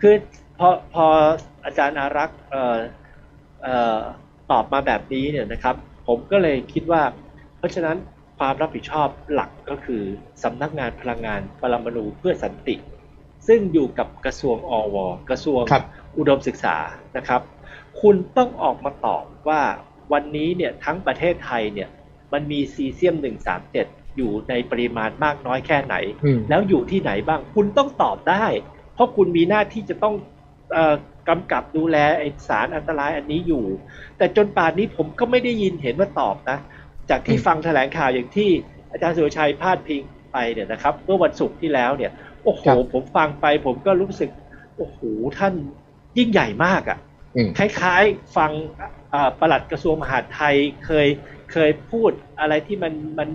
คือพอพออาจารย์อารักษ์เอ่อเอ่อตอบมาแบบนี้เนี่ยนะครับ ผมก็เลยคิดว่า เพราะฉะนั้นความรับผิดชอบหลักก็คือสำนักงานพลังงานปรมาณูเพื่อสันติ ซึ่งอยู่กับกระทรวงอว กระทรวงครับอุดมศึกษานะครับ คุณต้องออกมาตอบว่าวันนี้เนี่ยทั้งประเทศไทยเนี่ยมันมีซีเซียม 137 อยู่ในปริมาณมากน้อยแค่ไหนอืมแล้วอยู่ที่ไหนบ้าง คุณต้องตอบได้ เพราะคุณมีหน้าที่จะต้องเออกำกับดูแลไอสารอันตรายอันนี้อยู่ แต่จนป่านนี้ผมก็ไม่ได้ยินเห็นว่าตอบนะ จากที่อืมฟังแถลงข่าวอย่างที่อาจารย์สุรชัยพาดพิงไปเนี่ยนะครับ เมื่อวันศุกร์ที่แล้วเนี่ย โอ้โห ผมฟังไปผมก็รู้สึก โอ้โห ท่านยิ่งใหญ่มากอะ่ะอืมคล้ายๆ ฟังอ่าปลัดกระทรวงมหาดไทยเคยเคยพูดอะไรที่มันมัน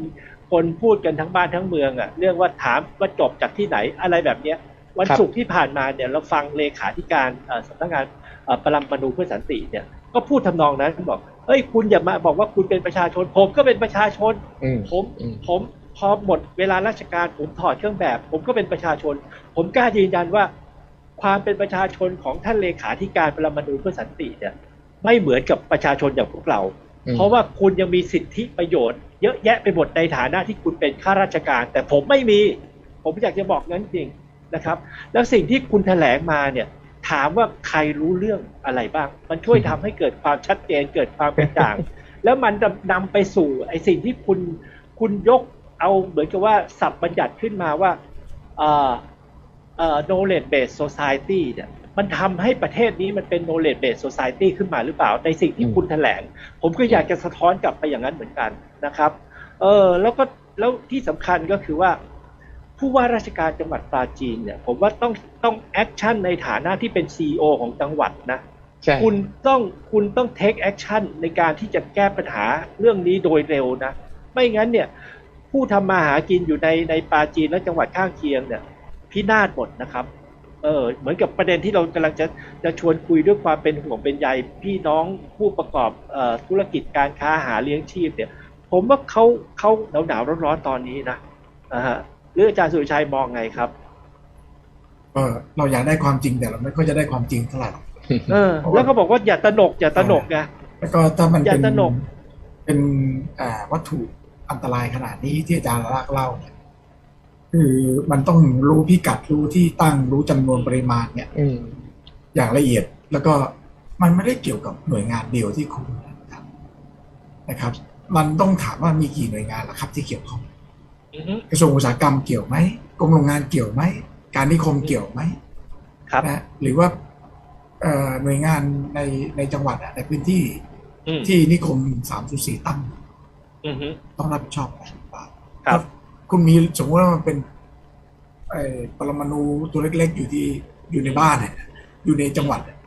คนพูดกันทั้งบ้านทั้งเมืองอะ่ะ เรื่องว่าถามว่าจบจากที่ไหนอะไรแบบเนี้ย วันครับศุกร์ที่ผ่านมาเนี่ยเราฟังเลขาธิการเอ่อสำนักงานเอ่อปรมาณูเพื่อสันติเนี่ยก็พูดทำนองนั้นบอกเฮ้ยคุณอย่ามาบอกว่าคุณเป็นประชาชน ผมก็เป็นประชาชนอืมผมอืมผมพอหมดเวลาราชการผมถอดเครื่องแบบ ผมก็เป็นประชาชน ผมกล้ายืนยันว่า ความเป็นประชาชนของท่านเลขาธิการปรมาณูเพื่อสันติเนี่ย ไม่เหมือนกับประชาชนอย่างพวกเราอืมเพราะว่าคุณยังมีสิทธิประโยชน์ เยอะแยะไปหมดในฐานะที่คุณเป็นข้าราชการ แต่ผมไม่มี ผมอยากจะบอกนั้นจริง นะครับ แล้วสิ่งที่คุณแถลงมาเนี่ยถามว่าใครรู้เรื่องอะไรบ้าง มันช่วยทำให้เกิดความชัดเจนเกิดความกระจ่าง แล้วมันจะนำไปสู่ไอ้สิ่งที่คุณคุณยกเอาเหมือนกับว่าสับบัญญัติขึ้นมาว่าเอ่อเอ่อ knowledge based society เนี่ยมันทำให้ประเทศนี้มันเป็น knowledge based society ขึ้นมาหรือเปล่า ในสิ่งที่อืมคุณแถลง ผมก็อยากจะสะท้อนกลับไปอย่างนั้นเหมือนกันนะครับ เออแล้วก็แล้วที่สำคัญก็คือว่า ผู้ว่าราชการจังหวัดปราจีนเนี่ยผมว่าต้องต้องแอคชั่นในฐานะที่เป็นซีอของจังหวัดนะใช่คุณต้องคุณต้อง take action ในการที่จะแก้ปัญหาเรื่องนี้โดยเร็วนะ ไม่งั้นเนี่ยผู้ทำมาหากินอยู่ในในปาจีนและจังหวัดข้างเคียงเนี่ยพินาศหมดนะครับเออเหมือนกับประเด็นที่เรากำลังจะจะชวนคุยด้วยความเป็นห่วงเป็นใยพี่น้องผู้ประกอบเอ่อธุรกิจการค้าหาเลี้ยงชีพเนี่ย ผมว่าเขาเขาหนาวหนาวร้อนร้อนๆตอนนี้นะอ่าฮะ หรืออาจารย์สุรชัยมองไงครับก็เราอยากได้ความจริงแต่เราไม่ค่อยจะได้ความจริงเท่าไหร่หรอกเออ แล้วก็บอกว่าอย่าตระหนกอย่าตระหนกไงแล้วก็ถ้ามันอย่าเป็นตระหนกเป็นอ่าวัตถุอันตรายขนาดนี้ที่อาจารย์ลากเล่าเนี่ยคือมันต้องรู้พิกัดรู้ที่ตั้งรู้จำนวนปริมาณเนี่ยอืมอย่างละเอียดแล้วก็มันไม่ได้เกี่ยวกับหน่วยงานเดียวที่คุณทำนะครับ มันต้องถามว่ามีกี่หน่วยงานล่ะครับ ที่เกี่ยวข้องอือฮึ กระทรวงอุตสาหกรรมเกี่ยวไหมกรมโรงงานเกี่ยวไหมการนิคมเกี่ยวไหมครับนะหรือว่าเอ่อหน่วยงานในในจังหวัดอะในพื้นที่อืมที่นิคมสามสุสี่ตั้งอือฮึต้องรับผิดชอบอะไรหรือเปล่าครับถ้าคุณมีสมมติว่ามันเป็นไอ้ปรมาณูตัวเล็กๆ อยู่ที่อยู่ในบ้านเนี่ยอยู่ในจังหวัดเนี่ย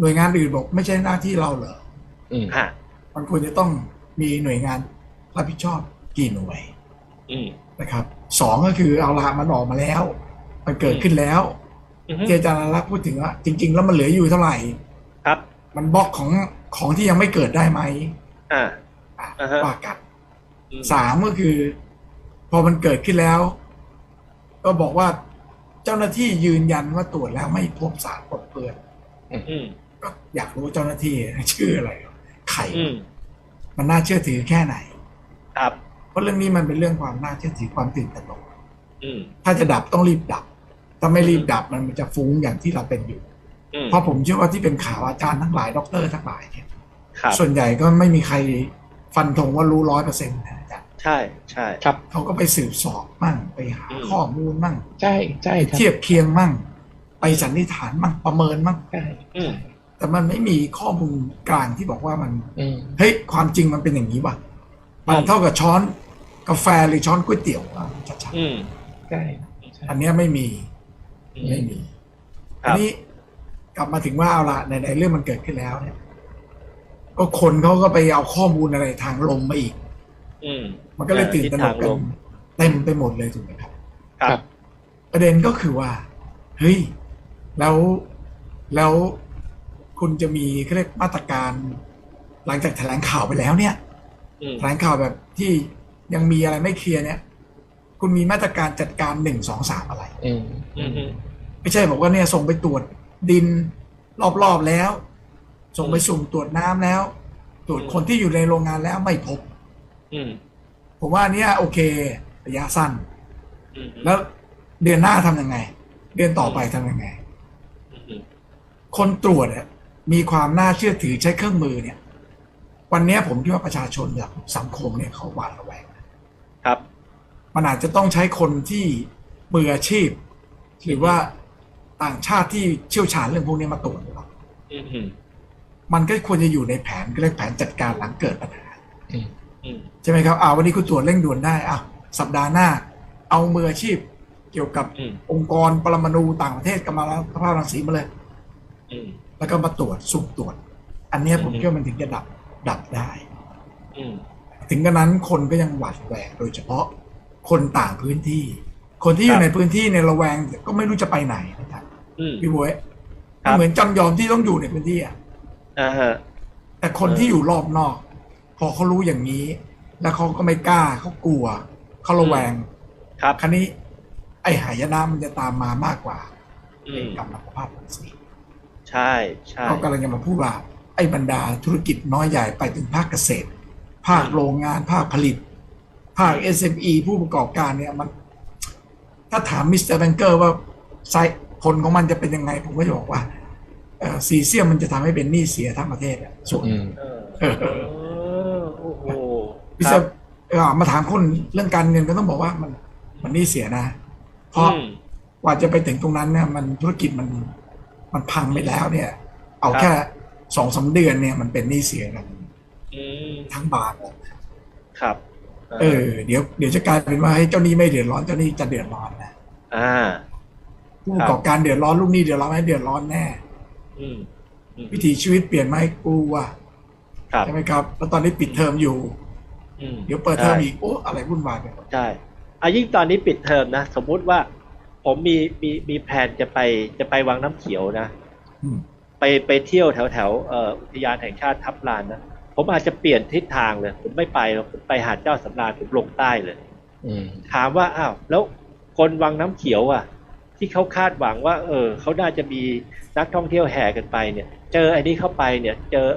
หน่วยงานอื่นบอก ไม่ใช่หน้าที่เราเหรออืมฮะมันควรจะต้องมีหน่วยงานรับผิดชอบกี่หน่วยอืม นะครับสองก็คือเอาละมันออกมาแล้ว มันเกิดขึ้นแล้วอือฮึที่อาจารย์รักษ์พูดถึงว่าจริง ๆ แล้วมันเหลืออยู่เท่าไหร่ ครับ มันบล็อกของของที่ยังไม่เกิดได้ไหมอ่าอะอ่าฮะว่ากันอืมสามก็คือ พอมันเกิดขึ้นแล้ว ก็บอกว่าเจ้าหน้าที่ยืนยันว่าตรวจแล้วไม่พบสารปนเปื้อนอืมก็อยากรู้เจ้าหน้าที่ชื่ออะไร ใครอืมมันน่าเชื่อถือแค่ไหน ครับ เพราะเรื่องนี้มันเป็นเรื่องความน่าเชื่อถือความตื่นตระหนกอืมถ้าจะดับต้องรีบดับ ถ้าไม่รีบดับมันจะฟุ้งอย่างที่เราเป็นอยู่อืมเพราะผมเชื่อว่าที่เป็นข่าวอาจารย์ทั้งหลายด็อกเตอร์ทั้งหลายเนี่ยครับส่วนใหญ่ก็ไม่มีใครฟันธงว่ารู้ร้อยเปอร์เซ็นต์นะอาจารย์ใช่ใช่ครับเขาก็ไปสืบสอบมั่งไปหาอืมข้อมูลมั่งใช่ใช่ครับเทียบเคียงมั่ง ไปสันนิษฐานมั่งประเมินมั่งใช่อืมแต่มันไม่มีข้อมูลกลางที่บอกว่ามันอืมเฮ้ยความจริงมันเป็นอย่างนี้ว่ะ มันเท่ากับช้อนกาแฟหรือช้อนก๋วยเตี๋ยวอะชัดอืม ใช่ใช่ๆอันเนี้ยไม่มีอืไม่มมีครัอันบนี้กลับมาถึงว่าเอาละในในเรื่องมันเกิดขึ้นแล้วเนี่ย ก็คนเขาก็ไปเอาข้อมูลอะไรทางลมมาอีก อืม มันก็เลยตื่นตระหนกทิศทางกัลนม เต็มไปหมดเลยถูกไหมครับ ครับ ประเด็นก็คือว่า เฮ้ย แล้วแล้วคุณจะมีเขาเรียกมาตรการ หลังจากแถลงข่าวไปแล้วเนี่ยอืม แถลงข่าวแบบที่ยังมีอะไรไม่เคลียร์เนี่ย คุณมีมาตรการจัดการหนึ่งสองสามอะไรอืมอืมอืมไม่ใช่บอกว่าเนี่ยส่งไปตรวจดินรอบๆแล้ว ส่งไปสุ่มตรวจน้ำแล้ว ตรวจคนที่อยู่ในโรงงานแล้วไม่พบอืมผมว่าอันเนี้ยโอเค ระยะสั้นอืมแล้วเดือนหน้าทำยังไง เดือนต่อไปทำยังไงอืมคนตรวจอะมีความน่าเชื่อถือใช้เครื่องมือเนี่ย วันเนี้ยผมคิดว่าประชาชนกับสังคมเนี่ยเขาหวาดระแวงครับ มันอาจจะต้องใช้คนที่มืออาชีพ หรือว่าต่างชาติที่เชี่ยวชาญเรื่องพวกนี้มาตรวจหรือเปล่าอืมอืมมันก็ควรจะอยู่ในแผนก็เรียกแผนจัดการหลังเกิดปัญหาอืมอืมใช่ไหมครับอ่าวันนี้คุณตรวจเร่งด่วนได้อะสัปดาห์หน้า เอามืออาชีพเกี่ยวกับอืมองค์กรปรมาณูต่างประเทศกำมาภาพรังสีมาเลยอืมแล้วก็มาตรวจสุ่มตรวจ อันเนี้ยผมอืมคิดว่ามันถึงจะดับ ดับได้อืมถึงกระนั้นคนก็ยังหวาดระแวงโดยเฉพาะคนต่างพื้นที่ คนที่อครัยู่บในพื้นที่ในยระแวงก็ไม่รู้จะไปไหนนะครับอืมพี่บวยครับเหมือนจำยอมที่ต้องอยู่ในพื้นที่อะอ่าฮะแต่คนที่อยู่รอบนอก พอเขารู้อย่างนี้ แล้วเขาก็ไม่กล้าเขากลัวเขาระแวง ครับคราวนี้ ไอ้หายนะมันจะตามมามากกว่าอืมกำลังภาพรังสีใช่ใช่เขากำลังจะมาพูดว่า ไอ้บรรดาธุรกิจน้อยใหญ่ไปถึงภาคเกษตร ภาคโรงงานภาคผลิต ภาค SME ผู้ประกอบการเนี่ยมัน ถ้าถามมิสเตอร์แบงเกอร์ว่าไซผลของมันจะเป็นยังไง ผมก็จะบอกว่าเอ่อซีเซียมมันจะทำให้เป็นหนี้เสียทั้งประเทศอะส่วนอืมเออเออเออโอ้โหมิสคเตอรับร์เอ่อมาถามคนเรื่องการเงินก็ต้องบอกว่ามัน มันหนี้เสียนะ เพราะอืมกว่าจะไปถึงตรงนั้นเนี่ย มันธุรกิจมันมันพังไปแล้วเนี่ย เอาครับแค่ สองสามเดือนเนี่ยมันเป็นหนี้เสียกันอืมทั้งบาทอะครับ เออ เดี๋ยวเดี๋ยวจะกลายเป็นว่าให้เจ้าหนี้ไม่เดือดร้อนเจ้าหนี้จะเดือดร้อนนะอ่าผู้ประกอบการเดือดร้อนลูกหนี้เดือดร้อนไม่เดือดร้อนแน่อืมอืมวิถีชีวิตเปลี่ยนไหมกูว่าครับใช่ไหมครับแล้วตอนนี้ปิดเทอมอยู่อืมเดี๋ยวเปิดเทอมใช่อีกโอ้อะไรวุ่นวายไปหมดใช่อายิ่งตอนนี้ปิดเทอมนะสมมุติว่า ผมมีมีมีแผนจะไปจะไปวังน้ำเขียวนะอืม ไปไปเที่ยวแถวแถวเอ่ออุทยานแห่งชาติทับลานนะผมอาจจะเปลี่ยนทิศทางเลย ผมไม่ไปหรอกผมไปหาดเจ้าสำราญผมลงใต้เลยอืมถามว่าอ้าวแล้วคนวังน้ำเขียวอะ ที่เขาคาดหวังว่า เออเขาน่าจะมีนักท่องเที่ยวแห่กันไปเนี่ย เจอไอ้นี่เข้าไปเนี่ย เจอ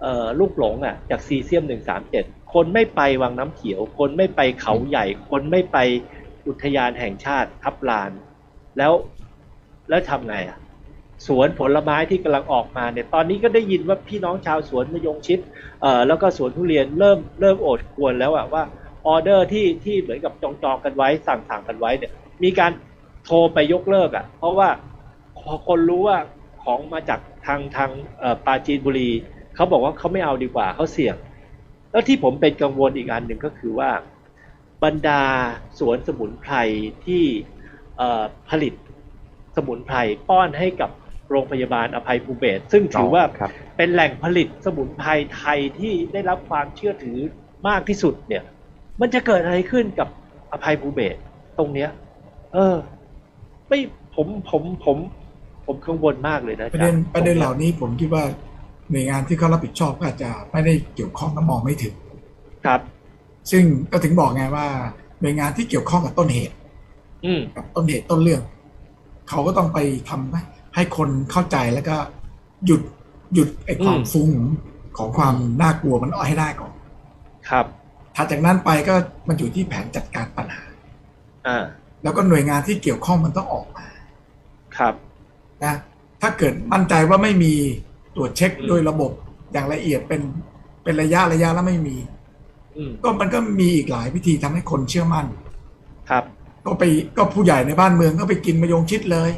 เอ่อลูกหลงอะ จากซีเซียมหนึ่งสามเจ็ดคนไม่ไปวังน้ำเขียว คนไม่ไปเขาใหญ่ คนไม่ไปอุทยานแห่งชาติทับลาน แล้วแล้วทำไงอะ สวนผลไม้ที่กำลังออกมาเนี่ยตอนนี้ก็ได้ยินว่าพี่น้องชาวสวนมะยงชิดเอ่อแล้วก็สวนทุเรียนเริ่มเริ่มโอดควรแล้วอะว่าออเดอร์ที่ที่เหมือนกับจองจองกันไว้สั่งสั่งกันไว้เนี่ยมีการโทรไปยกเลิกอะเพราะว่าพอคนรู้ว่าของมาจากทางทางเอ่อปาจีนบุรีเขาบอกว่าเขาไม่เอาดีกว่าเขาเสี่ยง แล้วที่ผมเป็นกังวลอีกอันหนึ่งก็คือว่า บรรดาสวนสมุนไพรที่ผลิตสมุนไพรป้อนให้กับ โรงพยาบาลอภัยภูเบศรซึ่งถือว่าครับเป็นแหล่งผลิตสมุนไพรไทยที่ได้รับความเชื่อถือมากที่สุดเนี่ย มันจะเกิดอะไรขึ้นกับอภัยภูเบศรตรงเนี้ย เออ ไม่ผมผมผม ผมกังวลมากเลยนะประเด็นอาจาย์ประเด็นเหล่าตงนี้ผมคิดว่าหน่วยงานที่เขารับผิดชอบก็อาจจะไม่ได้เกี่ยวข้องและมองไม่ถึง ครับ ซึ่งก็ถึงบอกไงว่าหน่วยงานที่เกี่ยวข้องกับต้นเหตุ อืมกับต้นเหตุต้นเรื่อง เขาก็ต้องไปทำ ให้ให้คนเข้าใจแล้วก็หยุดหยุดไอ้ความอืมฟุ้งของความน่ากลัวมันเอาให้ได้ก่อน ครับถัดจากนั้นไปก็มันอยู่ที่แผนจัดการปัญหาอ่าแล้วก็หน่วยงานที่เกี่ยวข้องมันต้องออกมา ครับ นะ ถ้าเกิดมั่นใจว่าไม่มีตรวจเช็คอืมโดยระบบอย่างละเอียดเป็นเป็นระยะระยะแล้วไม่มีอืมก็มันก็มีอีกหลายวิธีทำให้คนเชื่อมั่น ครับ ก็ไปก็ผู้ใหญ่ในบ้านเมืองก็ไปกินมะยงชิดเลย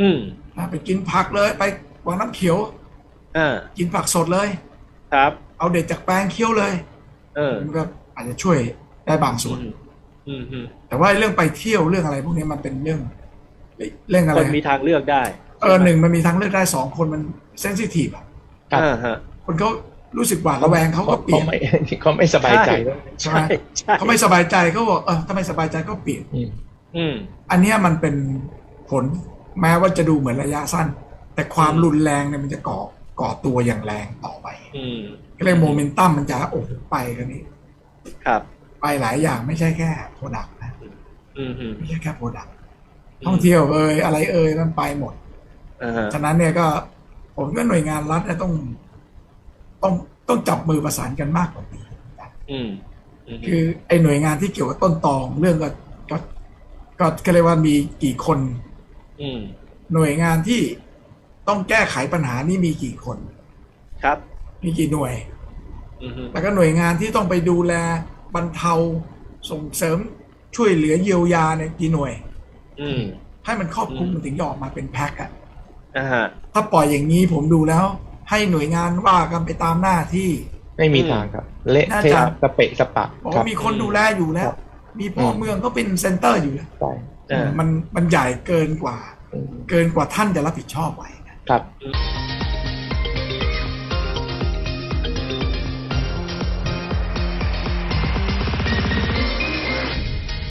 อืมนะ ไปกินผักเลยไปวังน้ำเขียวอ่ากินผักสดเลย ครับ เอาเด็ดจากแปลงเคี้ยวเลย เออมันก็อาจจะช่วยได้บางส่วนอืมอืมอืมแต่ว่าเรื่องไปเที่ยวเรื่องอะไร พวกนี้มันเป็นเรื่องเรื่องอะไรคนมีทางเลือกได้เออหนึ่งมันมีทางเลือกได้สองคนมันเซนซิทีฟอะครับอ่าฮะคนเขารู้สึกหวาดระแวงเขาก็เปลี่ยนเขาไม่เขาไม่สบายใจด้วยใช่ไหมใช่ใช่เขาไม่สบายใจเขาบอกเออถ้าไม่สบายใจก็เปลี่ยนอืมอืมอันเนี้ยมันเป็นผล แม้ว่าจะดูเหมือนระยะสั้น แต่ความอืมรุนแรงเนี่ยมันจะก่อก่อตัวอย่างแรงต่อไปอืมก็เลยโมเมนตัมมันจะโอ้โหไปกันนี้ ครับ ไปหลายอย่างไม่ใช่แค่โปรดักต์นะอืมอืมไม่ใช่แค่โปรดักต์ท่องเที่ยวเอ่ยอะไรเอ่ยมันไปหมดอ่าฮะฉะนั้นเนี่ยก็ผมก็หน่วยงานรัฐเนี่ยต้อง ต้องต้องจับมือประสานกันมากกว่านี้อืมอืมคือไอ้หน่วยงานที่เกี่ยวกับต้นตอของเรื่องก็ก็ก็ก็เรียกว่ามีกี่คนอืม หน่วยงานที่ต้องแก้ไขปัญหานี้มีกี่คน ครับ มีกี่หน่วยอืมแล้วก็หน่วยงานที่ต้องไปดูแลบรรเทาส่งเสริมช่วยเหลือเยียวยาเนี่ยกี่หน่วย อืมให้มันครอบคลุมอืมมันถึงจะออกมาเป็นแพ็คอะอ่าฮะถ้าปล่อยอย่างนี้ผมดูแล้ว ให้หน่วยงานว่ากันไปตามหน้าที่ ไม่มีอืมทางครับ เละน่าเทะจะสเปะสปะบอกครัว่าบมีคนดูแลอยู่แล้วครับมีพ่ออมเมืองก็เป็นเซ็นเตอร์อยู่แล้วใช่อ่ามันมันใหญ่เกินกว่าอืมเกินกว่าท่านจะรับผิดชอบไหวนะครับอืม